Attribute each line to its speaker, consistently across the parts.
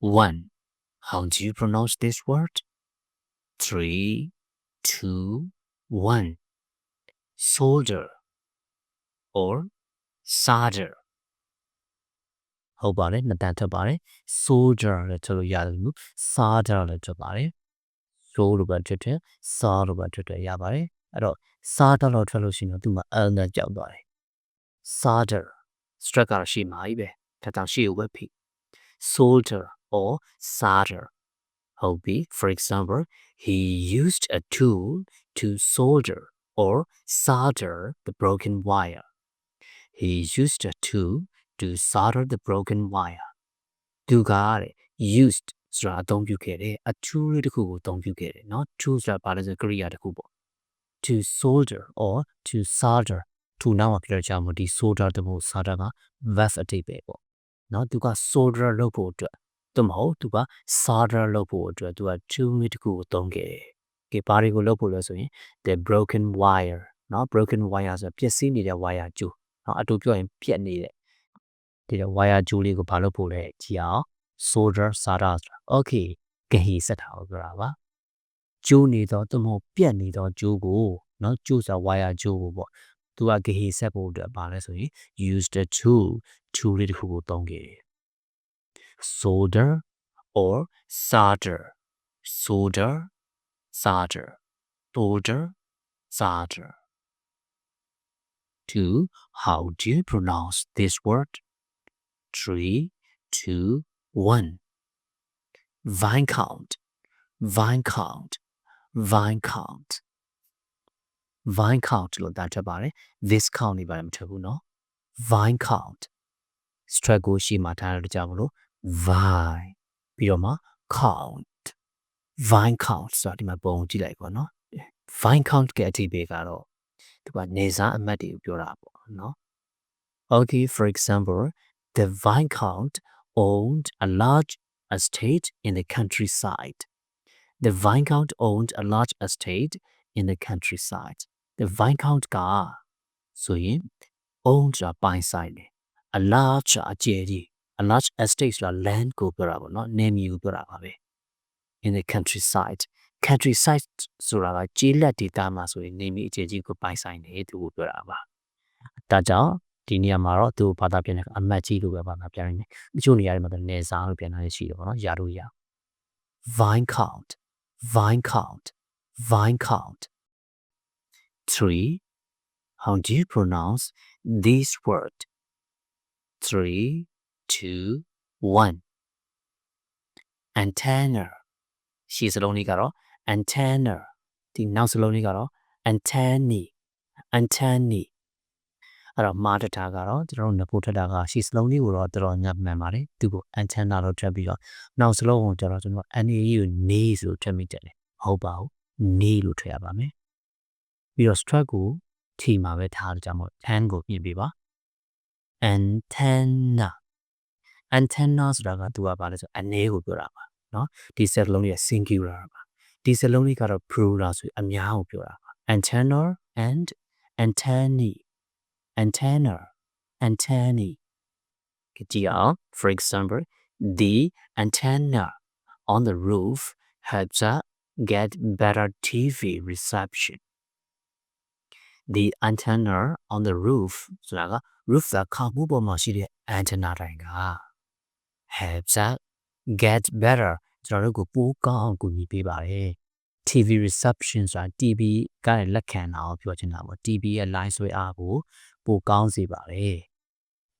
Speaker 1: One. How do you pronounce this word? Three, two, one. Soldier or soldier. ဟုတ်ပါတယ်နှစ်တန်ထပ်ပါတယ် soldier လည်းချက်လို့ရတယ်လို့ soldier လည်းချက်ပါတယ် so လို့ပဲချက်တယ် sa လို့ပဲချက်တယ်ရပါတယ်အဲ့တော့ soldier လို့ထွက်လို့ရှိရင်တော့သူ့မှာ l နဲ့ကြောက်သွားတယ် soldier stress ကတော့ရှိမှာကြီးပဲဒါကြောင့်ရှိကိုပဲဖိ soldier or solder. Hobby, for example, he used a tool to solder or solder the broken wire. He used a tool to solder the broken wire. သူကတဲ့ used ဆိုတာအသုံးပြုခဲ့တယ်အ tool လေးတစ်ခုကိုအသုံးပြုခဲ့တယ်เนาะ tool ဆိုတာဘာလဲဆိုကရိယာတစ်ခုပေါ့ to solder or to solder to နောက်မှာပြောကြမှာဒီ solder တမို့ solder က verb အတိတ်ပဲပေါ့เนาะသူက solder လုပ်ဖို့အတွက်သို့မဟုတ်သူက solder လုပ်ဖို့အတွက်သူက tool လေးတစ်ခုကိုသုံးခဲ့တယ်။ကဲဘာတွေကိုလုပ်ဖို့လဲဆိုရင် the broken wire เนาะ broken wire ဆိုတာပျက်စီးနေတဲ့ wire ကျိုးเนาะအတူပြောရင်ပြက်နေတဲ့ ဒီတော့ wire ကျိုးလေးကိုဘာလုပ်ဖို့လဲကြည့်အောင် solder solder ဆိုတာ okay ဂဟီစက်ထားကိုပြောတာပါကျိုးနေတော့သို့မဟုတ်ပြက်နေတော့ကျိုးကိုเนาะကျိုးဆိုတာ wire ကျိုးကိုပေါ့သူကဂဟီဆက်ဖို့အတွက်ဘာလဲဆိုရင် use the tool tool လေးတစ်ခုကိုသုံးခဲ့တယ် solder or solder solder solder solder solder two how do you pronounce this word three two one vine count vine count vine count vine count လို့တာချက်ပါတယ် this count နေပါတယ်မထက်ဘူးเนาะ vine count strike ကိုရှိမှထားရတဲ့ကြောင့်မလို့ vine ပြီးတော့မှ count vine count ဆိုတာဒီမှာပုံကြည့်လိုက်ပါเนาะ vine count ကအတိပ္ပယ်ကတော့ဒီကနေစားအမှတ်တွေကိုပြောတာပေါ့เนาะ Okay for example the vine count owned a large estate in the countryside the vine count owned a large estate in the countryside the vine count ကဆိုရင် owned ဆိုတာပိုင်ဆိုင်တယ် a large ဆိုတာအကျယ်ကြီး a large estate ဆိုတာ land ကိုပြောတာပေါ့နော်နေမြေကိုပြောတာပါပဲ in the countryside countryside ဆိုတာကကျေးလက်ဒေသမှာဆိုရင်နေမြေအကျယ်ကြီးကိုပိုင်ဆိုင်တယ်သူကိုပြောတာပါဒါကြောင့် ဒီနေရာမှာတော့သူဘာသာပြန်တယ်အမတ်ကြီးလို့ပဲဘာသာပြန်နေတယ်တချို့နေရာတွေမှာတော့နေစားလို့ပြန်တာရှိတယ်ပေါ့နော်ယာတို့ရ vine count vine count vine count 3 how do you pronounce this word 3 2 1 antenna ရှေ့စလုံးလေးကတော့ antenna ဒီနောက်စလုံးလေးကတော့ antennae antennae အဲ့တော့မာတတာကတော့ကျွန်တော်တို့နဖို့ထက်တာကရှေ့စလုံးလေးကိုတော့တော်တော်ညပ်မှန်ပါတယ်သူကို antenna လို့ထပ်ပြီးတော့နောက်စလုံးကိုကျတော့ကျွန်တော် NA ကို ne ဆိုထပ်မိတယ်မဟုတ်ပါဘူး ne လို့ထည့်ရပါမယ်ပြီးတော့ struck ကို t မှာပဲထားကြမှာ tan ကိုပြင်ပြပါ antenna antenna ဆိုတာကသူကဘာလဲဆိုအနေကိုပြောတာပါเนาะဒီစက်လုံးလေးက singular ပါဒီစက်လုံးလေးကတော့ plural ဆိုအများကိုပြောတာပါ antenna and antennae antenna antennae ကြည့်အောင် for example the antenna on the roof helps us get better TV reception the antenna on the roof ဆိုတာက roof ကခေါင်းမှုပေါ်မှာရှိတဲ့ antenna တိုင်းက helps us get better ကျွန်တော်တို့ကိုပိုကောင်းအောင်ကူညီပေးပါတယ် TV reception ဆိုတာ TV ကလည်းလက်ခံတာကိုပြောချင်တာပေါ့ TV ရဲ့ line ဆွဲအားကို ပိုကောင်းစေပါတယ်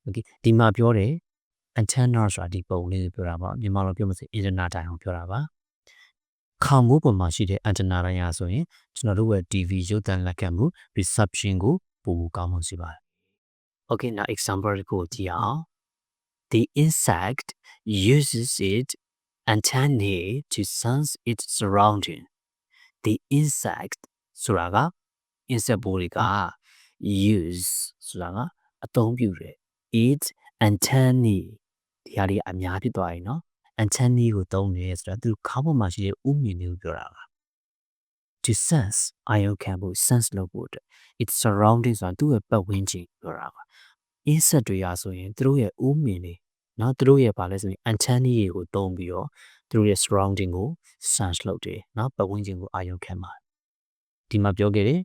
Speaker 1: Okay ဒီမှာပြောတယ် antenna ဆိုတာဒီပုံလေးကိုပြောတာပေါ့မြန်မာလိုပြောမစ antenna တိုင်းအောင်ပြောတာပါခေါင်းမိုးပေါ်မှာရှိတဲ့ antenna တိုင်းရဆိုရင်ကျွန်တော်တို့ရဲ့ TV ရုပ်သံလက်ခံမှု reception ကိုပိုကောင်းအောင်စေပါတယ် Okay now example ကိုကြည့်အောင် The insect uses its antennae to sense its surrounding. The insect ဆိုတာက insect ပိုးတွေက use ဆိုတာကအသုံးပြုတယ် its antennae ဒီဟာလေးအများဖြစ်သွားပြီနော် antennae ကိုသုံးနေရဆိုတာသူခေါင်းပေါ်မှာရှိတဲ့ဥမြင်လေးကိုပြောတာပါ to sense အာယုခံဖို့ sense လုပ်ဖို့အတွက် its surroundings ဆိုတာသူ့ရဲ့ပတ်ဝန်းကျင်ပြောတာပါ insect တွေရာဆိုရင်သူတို့ရဲ့ဥမြင်လေးနော်သူတို့ရဲ့ဘာလဲဆိုရင် antennae တွေကိုသုံးပြီးတော့သူတို့ရဲ့ surrounding ကို sense လုပ်တယ်နော်ပတ်ဝန်းကျင်ကိုအာယုခံပါဒီမှာပြောခဲ့တယ်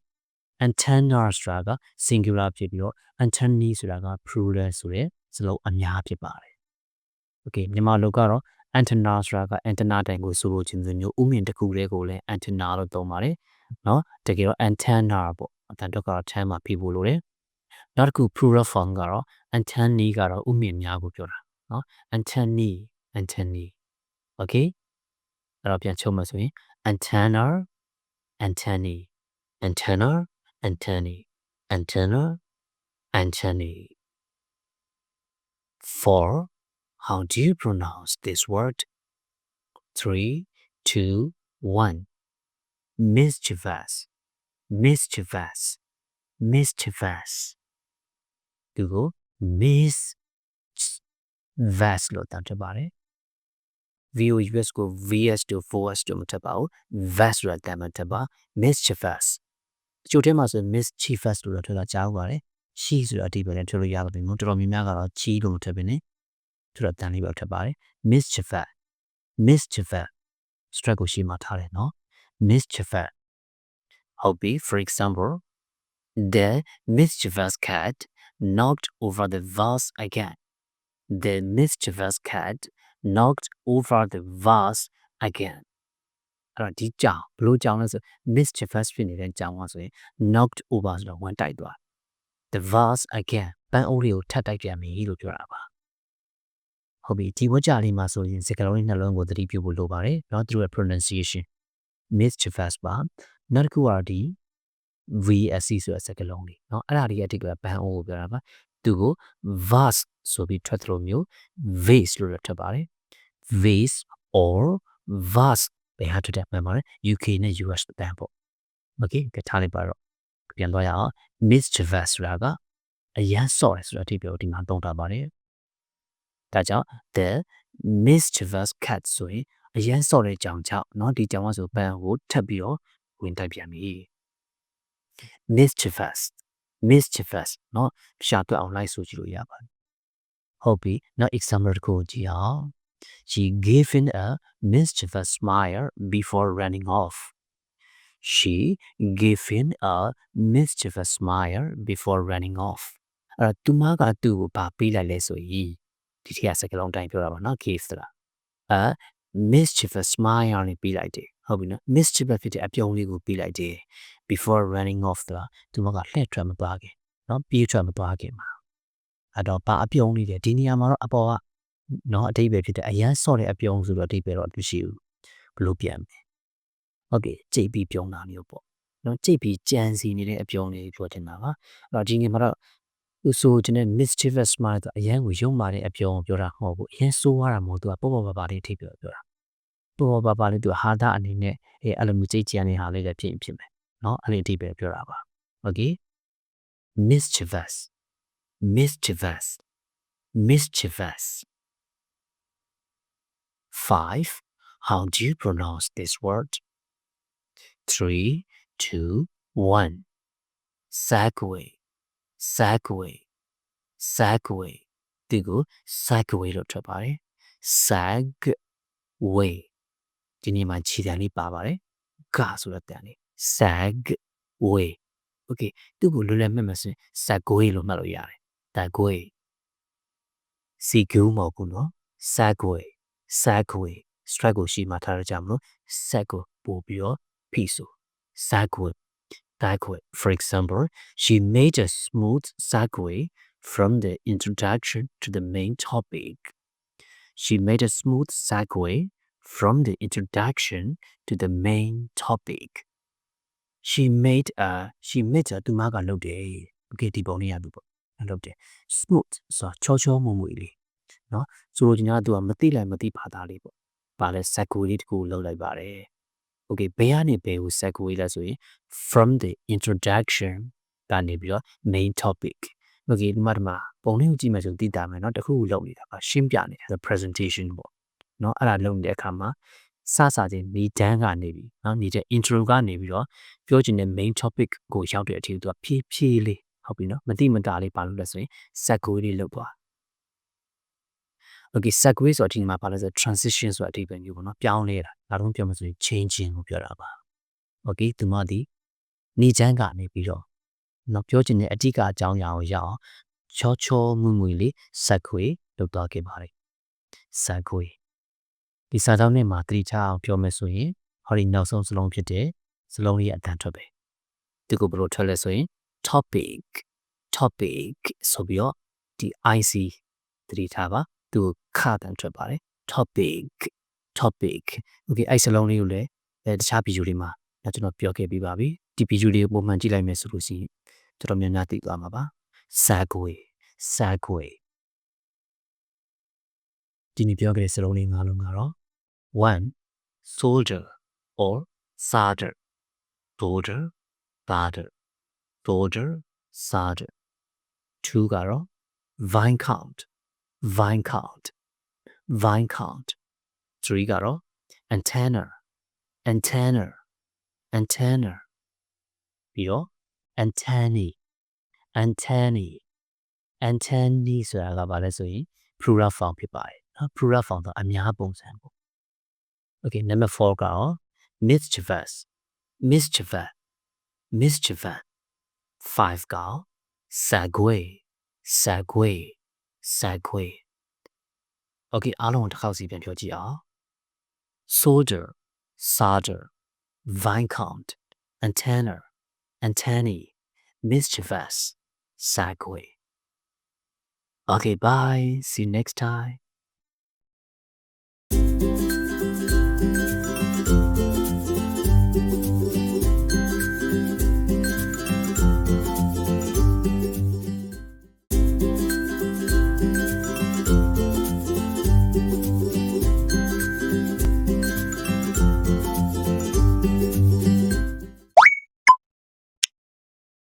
Speaker 1: antenna ဆိုတာက singular ဖြစ်ပြီးတော့ antennae ဆိုတာက plural ဆိုတဲ့စလုံးအများဖြစ်ပါတယ်။ Okay မြန်မာလိုကတော့ antenna ဆိုတာက antenna တိုင်ကိုဆိုလိုခြင်းစမျိုးဥမြင်တစ်ခုတည်းကိုလည်း antenna လို့သုံးပါတယ်။နော်တကယ်တော့ antenna ပေါ့အတန်တော့ကတော့ tan မှာဖြေဖို့လိုတယ်။နောက်တစ်ခု plural form ကတော့ antennae ကတော့ဥမြင်များကိုပြောတာနော် antennae antennae Okay အဲ့တော့ပြန်ချုပ်မှဆိုရင် antenna antennae antenna antennae antenna antennae four how do you pronounce this word three two one mischievous mischievous mischievous ဒီကို miss vast လို့တန်းထပါတယ် VOUS ကို VS တို့ 4S တို့မထပ်ပါဘူး vast ဆိုတာတန်းမထပ်ပါ mischievous အချို့ထဲမှာဆို mischievous လို့တော့ထပ်တာကြားဦးပါတယ် she ဆိုတာအဓိပ္ပာယ်နဲ့ထည့်လို့ရပါတယ်နော်တော်တော်များများကတော့ chi လို့မထပ်ဘဲနဲ့ထပ်တော့တန်းလေးပဲထပ်ပါတယ် mischievous mischievous stress ကိုရှေ့မှာထားတယ်နော် mischievous ဟုတ်ပြီ for example the mischievous cat knocked over the vase again the mischievous cat knocked over the vase again အဲ့တော့ဒီကြောင်ဘလို့ကြောင်လဲဆို mischievous ဖြစ်နေတဲ့ကြောင်ကဆိုရင် knocked over ဆိုတော့ဝင်တိုက်သွား the vase again ပန်းအိုးလေးကိုထပ်တိုက်ပြန်ပြီလို့ပြောတာပါဟုတ်ပြီဒီဝကြလေးမှာဆိုရင်စကားလုံးလေးနှလုံးကိုသတိပြုဖို့လိုပါတယ်เนาะသူတို့ရဲ့ pronunciation mischievous ပါနောက်တစ်ခုကတော့ဒီ VSC ဆိုတဲ့စကားလုံးလေးเนาะအဲ့ဒါလေးရဲ့အတိတ်ကဘန်အိုးကိုပြောတာပါသူကို vase ဆိုပြီးထွက်သလိုမျိုး vase လို့လည်းထွက်ပါတယ် vase or vase ဘယ်ဟာထွက်တဲ့မှန်ပါတယ် UK နဲ့ US တန်ပေါ့ okay ကထားလိုက်ပါတော့ပြန်သွားရအောင် mischievous ဆိုတာကအရန်ဆော့တယ်ဆိုတဲ့အထိပြောဒီမှာသုံးထားပါတယ်ဒါကြောင့် the mischievous cat ဆိုရင်အရန်ဆော့တဲ့ကြောင်ကြောင့်เนาะဒီကြောင်ကဆိုဘန်ကိုထပ်ပြီးတော့ဝင်တိုက်ပြန်ပြီ mischievous mischievous เนาะရှာတွက်အောင်လိုက်ဆိုကြည့်လို့ရပါတယ်ဟုတ်ပြီနောက် example တစ်ခုကြည့်အောင် She gave him a mischievous smile before running off. She gave him a mischievous smile before running off. အဲ့တော့သူမကသူ့ကိုဗာပေးလိုက်လဲဆိုရင်ဒီထက်စကလုံးတိုင်းပြောတာပါနော် gave ဆိုတာ a mischievous smile နဲ့ပေးလိုက်တယ်ဟုတ်ပြီနော် mischievous ဖြစ်တဲ့အပြုံးလေးကိုပေးလိုက်တယ် before running off ဆိုတာသူမကလှည့်ထွက်မသွားခင်နော်ပြေးထွက်မသွားခင်မှာအဲ့တော့ဗာအပြုံးလေးတယ်ဒီနေရာမှာတော့အပေါ်က နော်အတိတ်ပဲဖြစ်တဲ့အရန်ဆော့တဲ့အပြုံးဆိုတော့အတိတ်ပဲတော့မရှိဘူးဘလို့ပြန်မယ်ဟုတ်ကဲ့ကြိတ်ပြီးပြုံးတာမျိုးပေါ့နော်ကြိတ်ပြီးကြံစီနေတဲ့အပြုံးလေးပြောချင်တာပါအဲ့တော့ဒီငယ်မှာတော့သူဆိုချင်တဲ့ mischievous smile ဆိုအရန်ကိုယုံမာတဲ့အပြုံးကိုပြောတာမဟုတ်ဘူးအရန်ဆိုးရတာမဟုတ်သူကပေါ့ပေါ့ပါပါလေးထိပ်ပြောပြောတာပေါ့ပေါ့ပါပါလေးသူဟာတာအနေနဲ့အဲအဲ့လိုမျိုးကြိတ်ကြံနေဟာလေးလည်းဖြစ်ရင်ဖြစ်မယ်နော်အဲ့ဒီအထိပ်ပဲပြောတာပါ okay mischievous mischievous mischievous 5 how do you pronounce this word 3 2 1 segway segway segway ဒီကို segway လို့ထွက်ပါတယ် segway ဒီနေ့မှာခြေတံလေးပါပါတယ်ကဆိုတဲ့တံလေး segway okay သူ့ကိုလွယ်လွယ်မှတ်မယ်ဆိုရင် segway လို့မှတ်လို့ရတယ် segway စီကူးမဟုတ်ဘူးနော် segway segway strike ကိုရှေ့မှာထားရကြမလို့ seg ကိုပို့ပြီးတော့ဖိဆို segway segway for example she made a smooth segue from the introduction to the main topic she made a smooth segue from the introduction to the main topic she made a she made a သူမကလုပ်တယ် okay ဒီပုံလေးရပြီပေါ့လုပ်တယ် smooth ဆိုတော့ချောချောမွေ့မွေ့လေး နော်ဆိုလိုချင်တာကသူကမသိလိုက်မသိဘာသာလေးပေါ့ပါလဲ segue လေးတစ်ခုလုပ်လိုက်ပါတယ် okay ဘယ်ကနေဘယ်ကို segue လဲဆိုရင် from the introduction ကနေပြီးတော့ main topic โอเคဒီမှာဒီမှာပုံလေးကိုကြည့်မှဆိုသိတာမယ်เนาะတခုခုလုပ်နေတာပါရှင်းပြနေတာ presentation ပေါ့เนาะအဲ့ဒါလုပ်နေတဲ့အခါမှာစစချင်းနေတန်းကနေပြီးเนาะနေတဲ့ intro ကနေပြီးတော့ပြောချင်တဲ့ main topic ကိုရောက်တဲ့အထိသူကဖြည်းဖြည်းလေးဟုတ်ပြီเนาะမတိမတာလေးပါလို့လဲဆိုရင် segue လေးလုပ်သွား okay segue ဆိုတော့ဒီမှာပါလဲဆို transition ဆိုတဲ့အဓိပ္ပာယ်မျိုးပေါ့နော်ပြောင်းလဲတာဒါတော့ပြောမှဆိုရင် changing ကိုပြောတာပါ okay သူမဒီနေချမ်းကနေပြီးတော့နော်ပြောချင်တဲ့အဓိကအကြောင်းအရာကိုရအောင်ချောချောမွေ့မွေ့လေး segue လုပ်သွားခဲ့ပါတယ် segue ဒီစာကြောင်းနဲ့မှာတတိချအောင်ပြောမယ်ဆိုရင်ဟောဒီနောက်ဆုံးစလုံးဖြစ်တဲ့စလုံးလေးရဲ့အတန်ထွက်ပဲဒီကိုဘယ်လိုထွက်လဲဆိုရင် topic topic ဆိုပြီးတော့ဒီ IC တတိထားပါသူကို ခါတန်ထွက်ပါတယ် topic topic okay အဲ့စလုံးလေးကိုလည်းအဲတခြားဗီဒီယိုတွေမှာကျွန်တော်ပြောခဲ့ပြီးပါပြီဒီဗီဒီယိုလေးကိုပုံမှန်ကြည့်လိုက်မယ်ဆိုလို့ရှိရင်တော်တော်များများသိသွားမှာပါ segue segue ဒီနေ့ပြောခဲ့တဲ့စလုံးလေးငါးလုံးကတော့ one soldier or soldier soldier soldier soldier soldier two ကတော့ vine count vine count vine count three ကတော့ antenna antenna antenna ပြီးတော့ antennae antennae antennae ဆိုတာကဘာလဲဆိုရင် plural form ဖြစ်ပါတယ်နော် plural form တော့အများပုံစံပေါ့ okay number 4ကတော့ mischievous mischievous mischievous 5က segue segue segue okay အားလုံးကိုတစ်ခေါက်စီပြန်ပြောကြည့်အောင် soldier soldier vine count antenna antennae mischievous segue okay bye see you next time